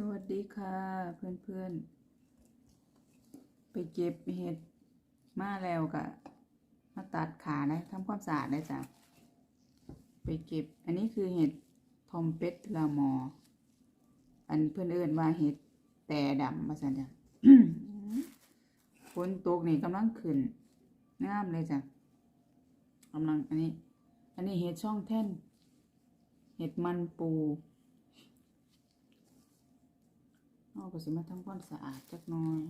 สวัสดีค่ะเพื่อนๆ ไปเก็บเห็ดมาแล้วกะมาตัดขานะทำความสะอาดได้จ้ะไปเก็บ อันนี้คือเห็ดทอมเป็ดลามอ อันเพื่อนเอิ้นว่าเห็ดแต่ดำมาสันจ้ะฝนตกนี่กำลังขึ้นงามเลยจ้ะกำลังอันนี้ อันนี้เห็ดช่องแท่น เห็ดมันปู เอาก็สิมาทำความสะอาดจักหน่อย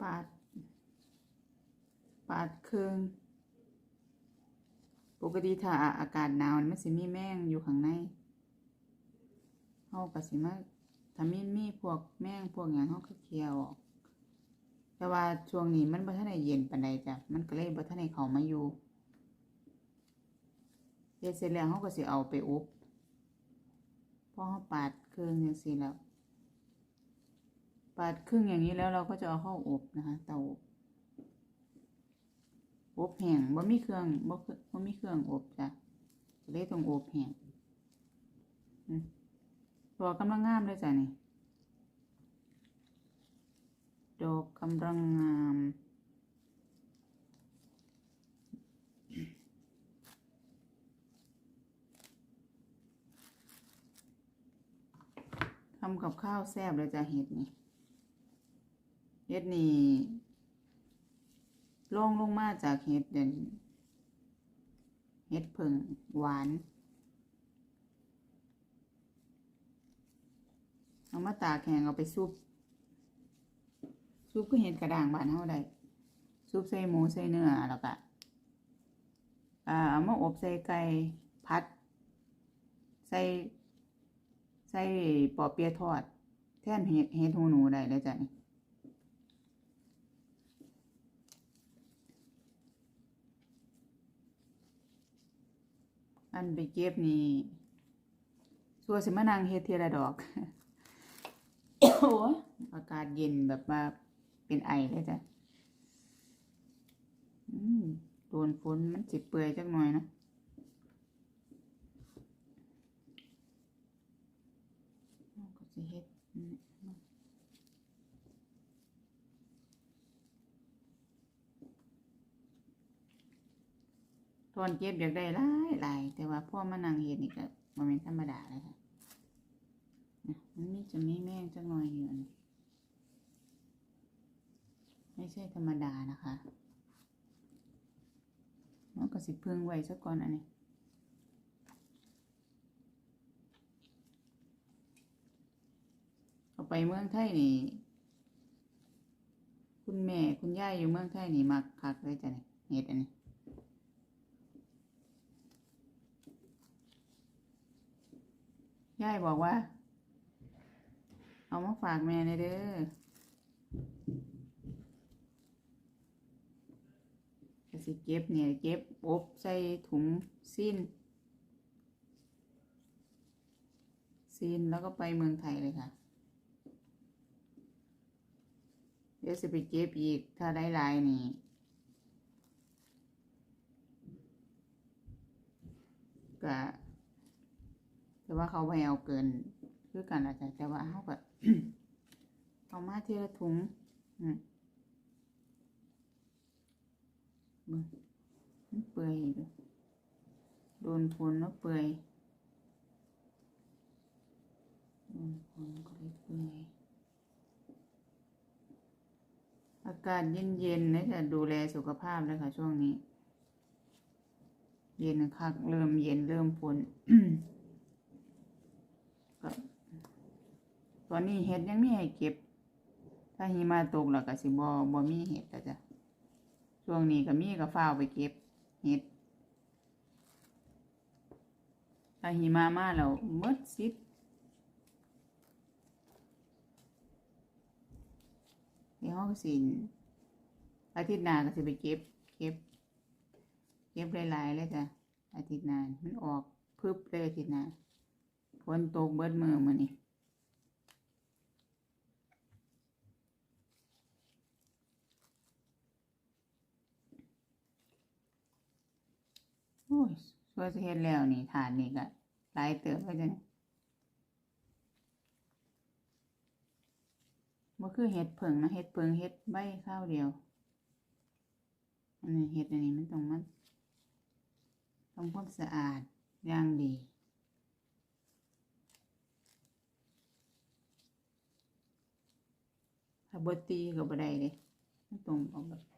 ปาด ปาดเครื่องปกติถ้าอากาศหนาวมันสิมีแมงอยู่ข้างในเฮาก็สิมาถ้ามีมีพวกแมงพวกหยังเฮาก็เคลียร์ออก แต่ว่าช่วงนี้มันบ่ทันได้เย็นปานใดจ้ะมันก็เลยบ่ทันได้เข้ามาอยู่เฮ็ดเสร็จแล้วเฮาก็สิเอาไปอบพอเฮาปาดเครื่องจังซี่แล้ว ปาดครึ่งอย่างนี้แล้วเราก็จะเอาเข้าอบนะคะเตาอบ อบแห้งบ่มีเครื่องบ่บ่มีเครื่องอบจ้ะเลยต้องอบแห้งอืมตัวกำลังงามเลยจ้ะนี่ดอกกำลังงามทำกับข้าวแซ่บเลยจ้ะเห็ดนี่เห็ดนี่ ลงลงมาจากเห็ดเด่นเห็ดผึ่งหวานเอามาตากแห้งเอาไปซุปซุปก็เห็ดกระด่างบานเท่าใดซุปใส่หมูใส่เนื้อแล้วก็อ่าเอามาอบใส่ไก่พัด ใส่ใส่ปอเปียะทอด แทนเห็ดเห็ดหูหนูได้เลยจ้ะนี่ อันไปเก็บนี่สัวสิมานางเฮ็ดเทยละดอกโอ้ยอากาศเย็นแบบว่าเป็นไอเลยจ้ะอืมโดนฝนมันสิเปื่อยจักหน่อยเนาะเราก็สิเฮ็ดอืมต อนเก็บอยากได้หลายหลายแต่ว่าพ่อมานั่งเฮ็ดนี่ก็บ่แม่นธรรมดาเลยค่ะนะมันมีจะมีแม่งจักหน่อยอยู่อันนี้ไม่ใช่ธรรมดานะคะมันก็สิพึ่งไว้ซะก่อนอันนี้เอาไปเมืองไทยนี่ คุณแม่คุณย่ายอยู่เมืองไทยนี่มักคักเลยจ้ะนี่เฮ็ดอันนี้ ยายบอกว่า เอามาฝากแม่ในอเด้อกสิเก็บเนี่ยเก็บอบใส่ถุงสิ้นสิ้นแล้วก็ไปเมืองไทยเลยค่ะ เดี๋ยวจะไปเก็บอีกถ้าได้ลายนี่ก็ แต่ว่าเขาไปเอาเกินคือกันอาจจะแต่ว่าเขาก็เอามาทีละถุงอืมเบิ่งมันเปื่อยโดนฝนแล้วเปื่อยโดนฝนก็เลยเปื่อยอากาศเย็นๆนะจะดูแลสุขภาพเลยค่ะช่วงนี้ เย็นคักเริ่มเย็นเริ่มฝน ก็ ตอนนี้เห็ดยังมีให้เก็บ ถ้าหิมะตกแล้วก็สิบ่บ่มีเห็ดแล้วจ้ะช่วงนี้ก็มีก็ฟ้าวไปเก็บเห็ดถ้าหิมะมาแล้วมดสิทธิ์เดี๋ยวเราก็สินอาทิตย์หน้าก็สิไปเก็บ เก็บ เก็บหลายๆเลยจ้ะอาทิตย์หน้ามันออกพึบเลยอาทิตย์หน้าฝนตกเบิดมือมื้อนี้โอ้ ยสวยสิเฮ็ดแล้วนี่ฐานนี่ก็หลายเติบแล้วจ้ะนี่บ่คือเฮ็ดเผิงนะเฮ็ดเผิงเฮ็ดใบข้าวเดียว อันนี้เฮ็ดอันนี้มันต้องมันต้องความสะอาดอย่างดีถ้าบ่ตีก็บ่ได้เด้มันต้องเอาแบบ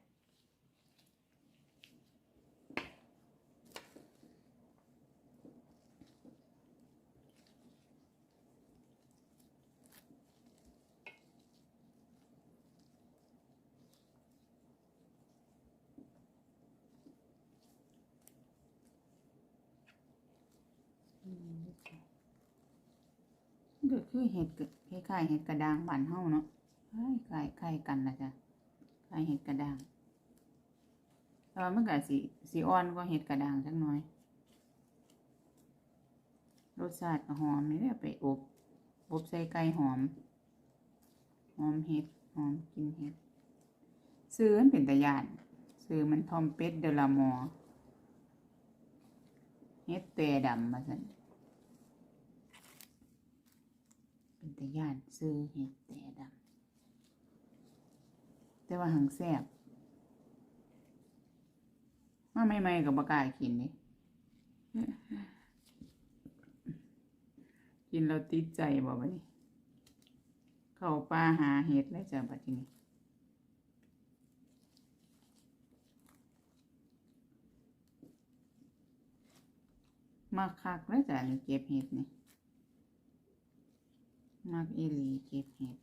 ก็คือเห็ดคล้ายๆเห็ดกระด้างบานเฮาเนาะคล้ายคล้ายคล้ายกันละจ้ะคล้ายเห็ดกระด้างแต่ว่ามันก็สิสิอ่อนกว่าเห็ดกระด้างจักหน่อยรสชาติหอมนี่แหละไปอบอบใส่ไก่หอม หอมเห็ดหอมกินเห็ดซื้อมันเป็นตะยานซื้อมันทอมเป็ดเดลามอเห็ดแต่ดำมาสั่น เป็นตะย่านซื้อเห็ดแต่ดำแต่ว่าหังแซบมาใหม่กับบกล้ากินนี่กินเราติดใจบ่บัดนี้ เข้าป่าหาเห็ดแล้วจ้ะบัดนี้มาคักแล้วจ้ะนี่เก็บเห็ดนี่ มักอีหลีเก็บเห็ด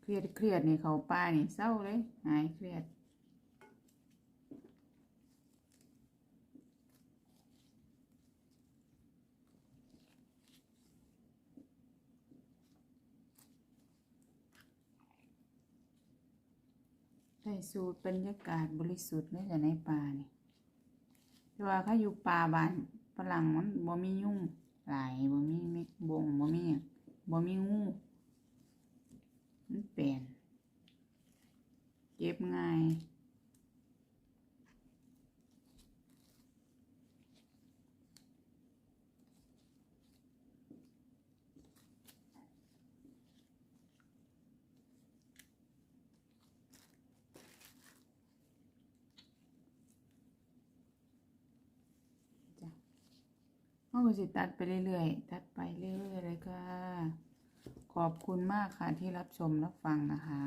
เครียดเครียดนี่เขาป้านี่เศร้าเลยหายเครียดได้สูตรบรรยากาศบริสุทธิ์เลยจ้ะในป่านี่แต่ว่าเขาอยู่ป่าบ้าน ฝรั่งมันบ่มียุ่งหลายบ่มีมิบงบ่มีบ่มีงูมันเปลนเก็บง่าย เขาก็สิตัดไปเรื่อยๆ ตัดไปเรื่อยๆเลยค่ะ ขอบคุณมากค่ะที่รับชมรับฟังนะคะ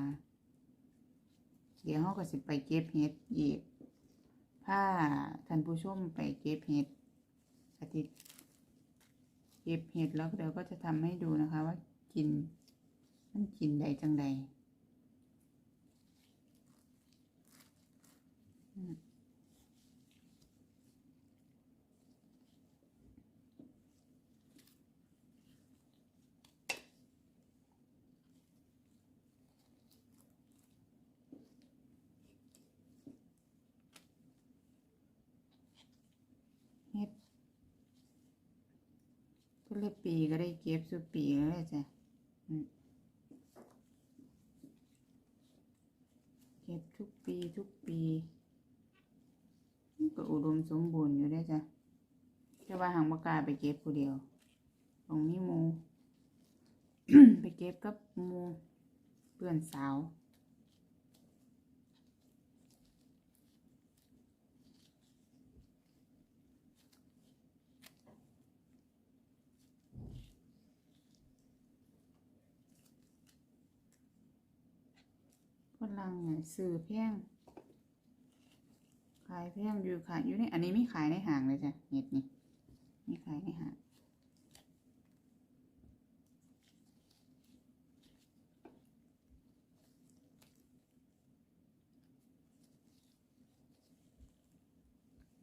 เดี๋ยวเขาก็สิไปเก็บเห็ดอีกถ้าท่านผู้ชมไปเก็บเห็ดอาทิตย์เก็บเห็ดแล้วเดี๋ยวก็จะทำให้ดูนะคะว่ากินมันกินใดจังใด ทุกปีก็ได้เก็บสุปีแล้วจ้ะเก็บทุกปีทุกปีก็อุดมสมบูรณ์อยู่ได้จ้ะแต่ว่าหางบกล้าไปเก็บผู้เดียว ตรงนี้มู ไปเก็บกับมูเพื่อนสาว ฝรั่งเนี่ยซื้อแพงขายแพงอยู่ขายอยู่ในอันนี้ไม่ขายในห้างเลยจ้ะเห็ดนี่มีขายในห้าง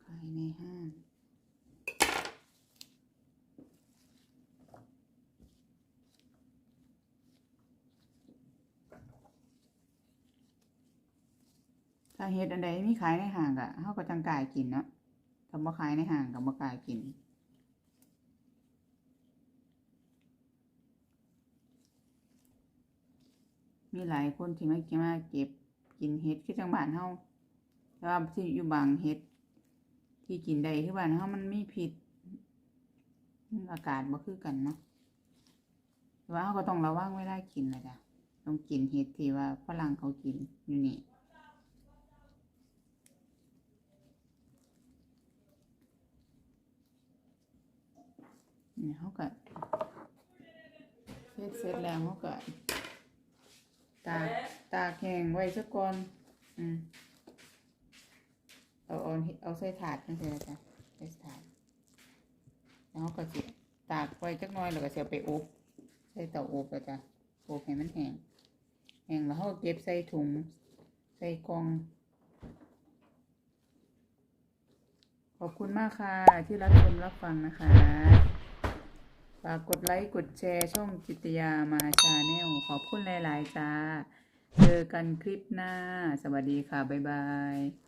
ขายในห้าง ถ้าเฮ็ดอันใดมีขายในห้างก็เฮาก็จังกล้ากินเนาะถ้าบ่ขายในห้างก็บ่กล้ากิน มีหลายคนที่มาเก็บมาเก็บกินเฮ็ดคือจังบ้านเฮาแต่ว่าที่อยู่บางเฮ็ด ที่กินได้คือบ้านเฮามันมีพิษอืมอากาศบ่คือกันเนาะแต่ว่าเฮาก็ต้องระวังเวลากินนะจ้ะต้องกินเฮ็ดที่ว่าฝรั่งเขากินอยู่นี่ นี่เขาก็เฮ็ดเสร็จแล้วเขาก็ตากตากแห้งไว้ซะก่อนอืมเอาเอาเอาใส่ถาดจังซี่ล่ะจ้ะใส่ถาดแล้วเขาก็สิตากไว้จักน่อยแล้วก็สิเอาไปอบใส่เตาอบแล้วจ้ะอบให้มันแห้งแห้งแล้วเขาก็เก็บใส่ถุงใส่กล่อง ขอบคุณมากค่ะ ที่รับชมรับฟังนะคะากกดไลค์กดแชร์ช่องจิตยามาชาแนลขอบคุณหลาย ๆ จ้า เจอกันคลิปหน้า สวัสดีค่ะ บ๊ายบาย